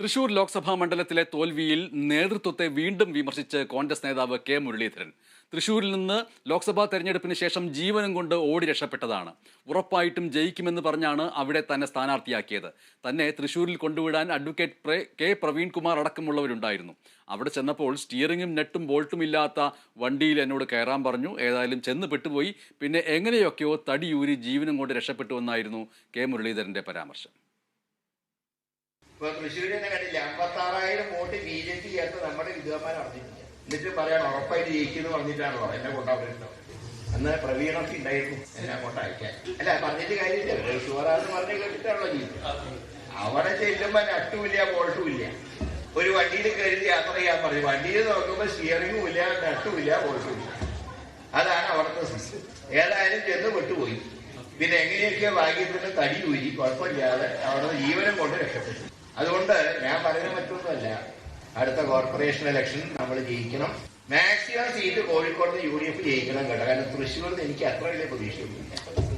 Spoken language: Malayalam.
തൃശൂർ ലോക്സഭാ മണ്ഡലത്തിലെ തോൽവിയിൽ നേതൃത്വത്തെ വീണ്ടും വിമർശിച്ച് കോൺഗ്രസ് നേതാവ് കെ മുരളീധരൻ. തൃശൂരിൽ നിന്ന് ലോക്സഭാ തെരഞ്ഞെടുപ്പിന് ശേഷം ജീവനും കൊണ്ട് ഓടി രക്ഷപ്പെട്ടതാണ്. ഉറപ്പായിട്ടും ജയിക്കുമെന്ന് പറഞ്ഞാണ് അവിടെ തന്നെ സ്ഥാനാർത്ഥിയാക്കിയത്. തന്നെ തൃശൂരിൽ കൊണ്ടുവിടാൻ അഡ്വക്കേറ്റ് കെ പ്രവീൺകുമാർ അടക്കമുള്ളവരുണ്ടായിരുന്നു. അവിടെ ചെന്നപ്പോൾ സ്റ്റിയറിങ്ങും നെട്ടും ബോൾട്ടും ഇല്ലാത്ത വണ്ടിയിൽ എന്നോട് കയറാൻ പറഞ്ഞു. ഏതായാലും ചെന്ന് പെട്ടുപോയി. പിന്നെ എങ്ങനെയൊക്കെയോ തടിയൂരി ജീവനും കൊണ്ട് രക്ഷപ്പെട്ടുവെന്നായിരുന്നു കെ മുരളീധരന്റെ പരാമർശം. ഇപ്പൊ തൃശ്ശൂരിനെ കണ്ടില്ല അമ്പത്തി ആറായിരം വോട്ട് ബി ജെ പി ചേർത്ത് നമ്മുടെ വിദ്വാന്മാർ അറിഞ്ഞിട്ടില്ല എന്നിട്ട് പറയാൻ ഉറപ്പായിട്ട് ജയിക്കുന്നു പറഞ്ഞിട്ടാണല്ലോ എന്നെ കൊണ്ടാവുന്നുണ്ടോ അന്ന് പ്രവീണൊക്കെ ഉണ്ടായിരുന്നു എന്നെ കൊണ്ട് അയക്കാൻ. അല്ല പറഞ്ഞിട്ട് കാര്യമില്ല. ഷുവറാന്ന് പറഞ്ഞ് കേട്ടിട്ടാണല്ലോ ജീവിതം. അവിടെ ചെല്ലുമ്പോ നട്ടുമില്ല ബോൾട്ടും ഒരു വണ്ടിയിൽ കയറി യാത്ര ചെയ്യാൻ പറഞ്ഞു. വണ്ടിയിൽ നോക്കുമ്പോ സ്റ്റിയറിംഗും ഇല്ല നട്ടുമില്ല ബോൾട്ടും അതാണ് അവിടുത്തെ സിസ്റ്റം ഏതായാലും ചെന്ന് വിട്ടുപോയി പിന്നെ എങ്ങനെയൊക്കെ ഭാഗ്യത്തിന് തടി ഊരി കുഴപ്പമില്ലാതെ അവിടെ ജീവനം കൊണ്ട് രക്ഷപ്പെട്ടു. അതുകൊണ്ട് ഞാൻ പറയുന്ന മറ്റൊന്നുമല്ല. അടുത്ത കോർപ്പറേഷൻ ഇലക്ഷൻ നമ്മൾ ജയിക്കണം. Maximum seat Kozhikode U D F ജയിക്കണം കേട്ടോ. കാരണം തൃശ്ശൂരിൽ നിന്ന് എനിക്ക് അത്ര വലിയ പ്രതീക്ഷയൊന്നുമില്ല.